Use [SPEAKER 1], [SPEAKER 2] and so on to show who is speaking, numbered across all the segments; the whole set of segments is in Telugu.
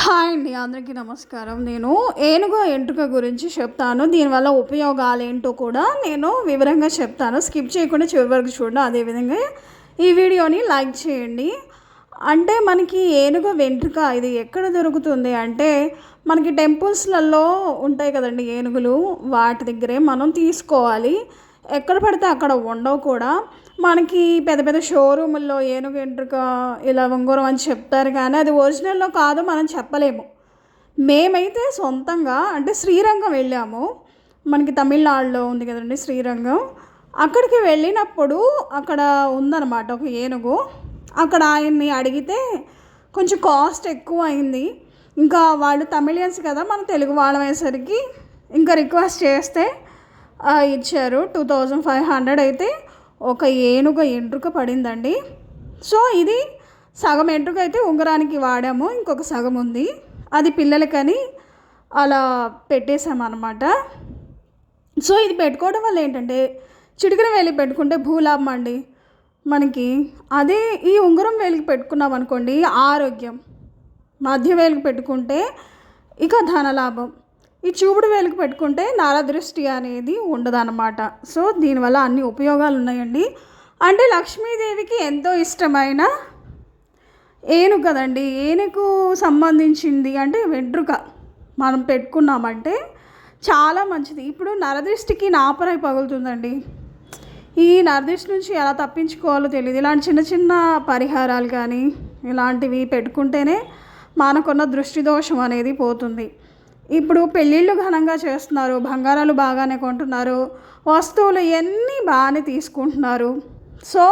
[SPEAKER 1] హాయ్ అండి అందరికీ నమస్కారం. నేను ఏనుగు ఎంట్రుక గురించి చెప్తాను. దీనివల్ల ఉపయోగాలు ఏంటో కూడా నేను వివరంగా చెప్తాను. స్కిప్ చేయకుండా చివరి వరకు చూడండి. అదేవిధంగా ఈ వీడియోని లైక్ చేయండి. అంటే మనకి ఏనుగు వెంట్రుక ఇది ఎక్కడ దొరుకుతుంది అంటే మనకి టెంపుల్స్లలో ఉంటాయి కదండి ఏనుగులు. వాటి దగ్గరే మనం తీసుకోవాలి. ఎక్కడ పడితే అక్కడ ఉండవు కూడా. మనకి పెద్ద పెద్ద షోరూముల్లో ఏనుగు ఎంట్రుక ఇలా ఉంగరం అని చెప్తారు కానీ అది ఒరిజినల్లో కాదు మనం చెప్పలేము. మేమైతే సొంతంగా అంటే శ్రీరంగం వెళ్ళాము. మనకి తమిళనాడులో ఉంది కదండి శ్రీరంగం. అక్కడికి వెళ్ళినప్పుడు అక్కడ ఉందన్నమాట ఒక ఏనుగు. అక్కడ ఆయన్ని అడిగితే కొంచెం కాస్ట్ ఎక్కువ అయింది ఇంకా వాళ్ళు తమిళియన్స్ కదా మన తెలుగు వాళ్ళమయ్యేసరికి ఇంకా రిక్వెస్ట్ చేస్తే ఇచ్చారు. టూ థౌజండ్ ఫైవ్ హండ్రెడ్ అయితే ఒక ఏనుగ ఎంట్రుక పడిందండి. సో ఇది సగం ఎంట్రుక అయితే ఉంగరానికి వాడాము ఇంకొక సగం ఉంది. అది పిల్లలకని అలా పెట్టేశామన్నమాట. సో ఇది పెట్టుకోవడం వల్ల ఏంటంటే చిటికన వేలికి పెట్టుకుంటే భూలాభం అండి మనకి. అదే ఈ ఉంగరం వేలికి పెట్టుకున్నాం అనుకోండి ఆరోగ్యం. మధ్య వేలికి పెట్టుకుంటే ఇక ధనలాభం. ఈ చూపుడు వేలుకు పెట్టుకుంటే నారదృష్టి అనేది ఉండదన్నమాట. సో దీనివల్ల అన్ని ఉపయోగాలు ఉన్నాయండి అంటే లక్ష్మీదేవికి ఎంతో ఇష్టమైన ఏనుగు కదండి. ఏనుగు సంబంధించింది అంటే వెంట్రుక మనం పెట్టుకున్నామంటే చాలా మంచిది. ఇప్పుడు నరదృష్టికి నాపరై పగులుతుందండి. ఈ నరదృష్టి నుంచి ఎలా తప్పించుకోవాలో తెలియదు ఇలాంటి చిన్న చిన్న పరిహారాలు కానీ ఇలాంటివి పెట్టుకుంటేనే మనకున్న దృష్టి దోషం అనేది పోతుంది. ఇప్పుడు పెళ్ళిళ్ళు ఘనంగా చేస్తున్నారు బంగారాలు బాగానే కొంటున్నారు వస్తువులు ఎన్ని బాగానే తీసుకుంటున్నారు. సో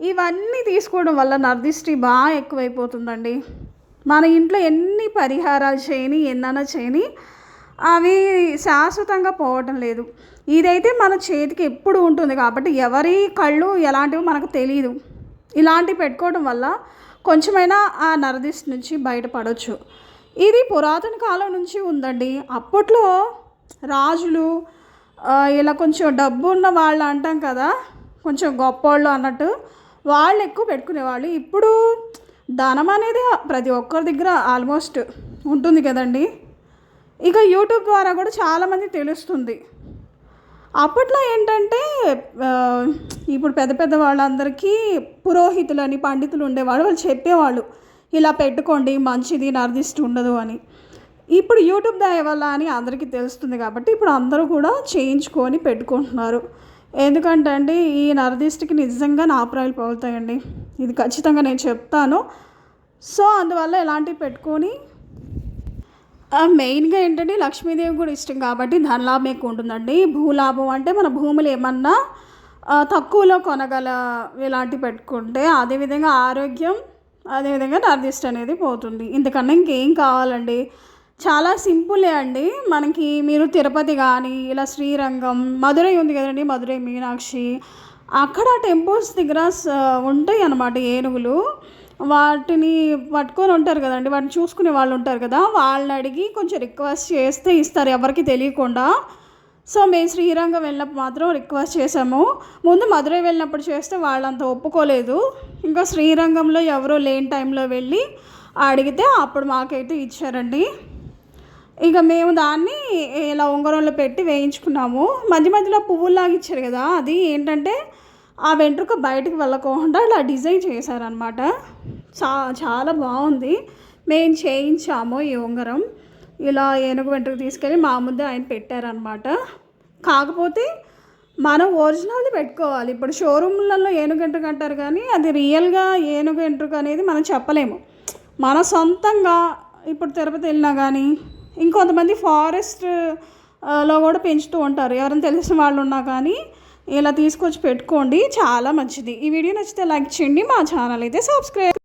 [SPEAKER 1] ఇవన్నీ తీసుకోవడం వల్ల నర్దిష్టి బాగా ఎక్కువైపోతుందండి. మన ఇంట్లో ఎన్ని పరిహారాలు చేయని ఎన్నైనా చేయని అవి శాశ్వతంగా పోవటం లేదు. ఇదైతే మన చేతికి ఎప్పుడు ఉంటుంది కాబట్టి ఎవరి కళ్ళు ఎలాంటివి మనకు తెలియదు ఇలాంటివి పెట్టుకోవడం వల్ల కొంచెమైనా ఆ నరదిష్టి నుంచి బయటపడవచ్చు ఇది పురాతన కాలం నుంచి ఉందండి. అప్పట్లో రాజులు ఇలా కొంచెం డబ్బు ఉన్న వాళ్ళు అంటాం కదా కొంచెం గొప్పోళ్ళు అన్నట్టు వాళ్ళు ఎక్కువ పెట్టుకునేవాళ్ళు. ఇప్పుడు ధనం అనేది ప్రతి ఒక్కరి దగ్గర ఆల్మోస్ట్ ఉంటుంది కదండి. ఇక యూట్యూబ్ ద్వారా కూడా చాలామంది తెలుస్తుంది. అప్పట్లో ఏంటంటే ఇప్పుడు పెద్ద పెద్ద వాళ్ళందరికీ పురోహితులని పండితులు ఉండేవాళ్ళు వాళ్ళు చెప్పేవాళ్ళు. ఇలా పెట్టుకోండి మంచిది నరదిష్టి ఉండదు అని. ఇప్పుడు యూట్యూబ్ దయ వల్ల అని అందరికీ తెలుస్తుంది కాబట్టి ఇప్పుడు అందరూ కూడా చేయించుకొని పెట్టుకుంటున్నారు. ఎందుకంటే అండి ఈ నరదిష్టికి నిజంగా నాపరాయిలు పగులుతాయండి ఇది ఖచ్చితంగా నేను చెప్తాను. సో అందువల్ల ఇలాంటివి పెట్టుకొని మెయిన్గా ఏంటంటే లక్ష్మీదేవి కూడా ఇష్టం కాబట్టి ధనలాభం ఎక్కువ ఉంటుందండి. భూలాభం అంటే మన భూములు ఏమన్నా తక్కువలో కొనగల ఇలాంటివి పెట్టుకుంటే అదేవిధంగా ఆరోగ్యం అదేవిధంగా నరదిష్టి అనేది పోతుంది. ఇంతకన్నా ఇంకేం కావాలండి? చాలా సింపులే అండి. మనకి మీరు తిరుపతి కానీ ఇలా శ్రీరంగం మధురై ఉంది కదండి మధురై మీనాక్షి. అక్కడ టెంపుల్స్ దగ్గర ఉంటాయి అన్నమాట ఏనుగులు. వాటిని పట్టుకొని ఉంటారు కదండి వాటిని చూసుకునే వాళ్ళు ఉంటారు కదా వాళ్ళని అడిగి కొంచెం రిక్వెస్ట్ చేస్తే ఇస్తారు ఎవరికి తెలియకుండా. సో మేము శ్రీరంగం వెళ్ళినప్పుడు మాత్రం రిక్వెస్ట్ చేసాము ముందు మధురై వెళ్ళినప్పుడు చేస్తే వాళ్ళంత ఒప్పుకోలేదు. ఇంకా శ్రీరంగంలో ఎవరో లేని టైంలో వెళ్ళి అడిగితే అప్పుడు మాకైతే ఇచ్చారండి. ఇక మేము దాన్ని ఇలా ఉంగరంలో పెట్టి వేయించుకున్నాము. మధ్య మధ్యలో పువ్వులాగా ఇచ్చారు కదా అది ఏంటంటే ఆ వెంట్రుక బయటకు వెళ్ళకుండా ఇలా డిజైన్ చేశారనమాట చా చాలా బాగుంది. మేము చేయించాము ఈ ఉంగరం. ఇలా ఏనుగు వెంట్రుక తీసుకెళ్ళి మా ముందే ఆయన పెట్టారనమాట కాకపోతే మనం ఒరిజినల్ది పెట్టుకోవాలి. ఇప్పుడు షోరూమ్లలో ఏనుగు ఎంట్రుక అంటారు కానీ అది రియల్గా ఏనుగు ఎంట్రుక అనేది మనం చెప్పలేము. మన సొంతంగా ఇప్పుడు తిరుపతి వెళ్ళినా కానీ ఇంకొంతమంది ఫారెస్ట్లో కూడా పెంచుతూ ఉంటారు. ఎవరైనా తెలిసిన వాళ్ళు ఉన్నా కానీ ఇలా తీసుకొచ్చి పెట్టుకోండి. చాలా మంచిది. ఈ వీడియో నచ్చితే లైక్ చేయండి. మా ఛానల్ అయితే సబ్స్క్రైబ్